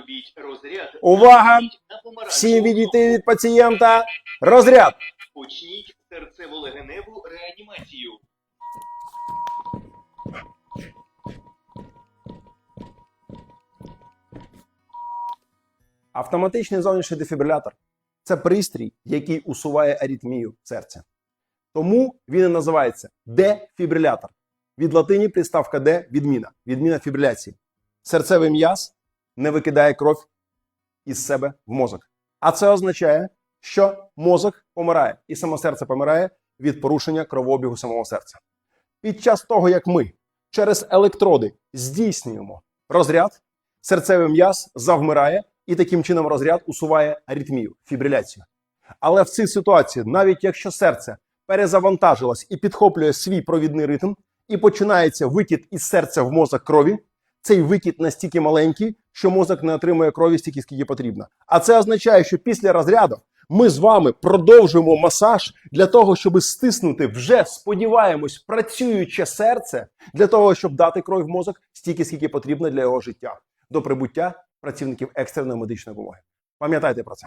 Зробіть розряд. Увага! Всім відійти від пацієнта. Розряд. Почніть серцево-легеневу реанімацію. Автоматичний зовнішній дефібрилятор це пристрій, який усуває аритмію серця. Тому він і називається дефібрилятор. Від латині приставка Д відміна, відміна фібриляції. Серцевий м'яз не викидає кров із себе в мозок. А це означає, що мозок помирає, і само серце помирає від порушення кровообігу самого серця. Під час того, як ми через електроди здійснюємо розряд, серцевий м'яз завмирає і таким чином розряд усуває аритмію, фібриляцію. Але в цій ситуації, навіть якщо серце перезавантажилось і підхоплює свій провідний ритм, і починається викид із серця в мозок крові, цей викид настільки маленький, що мозок не отримує крові стільки, скільки потрібно. А це означає, що після розряду ми з вами продовжуємо масаж для того, щоб стиснути вже сподіваємось працююче серце для того, щоб дати кров в мозок стільки, скільки потрібно для його життя до прибуття працівників екстреної медичної допомоги. Пам'ятайте про це.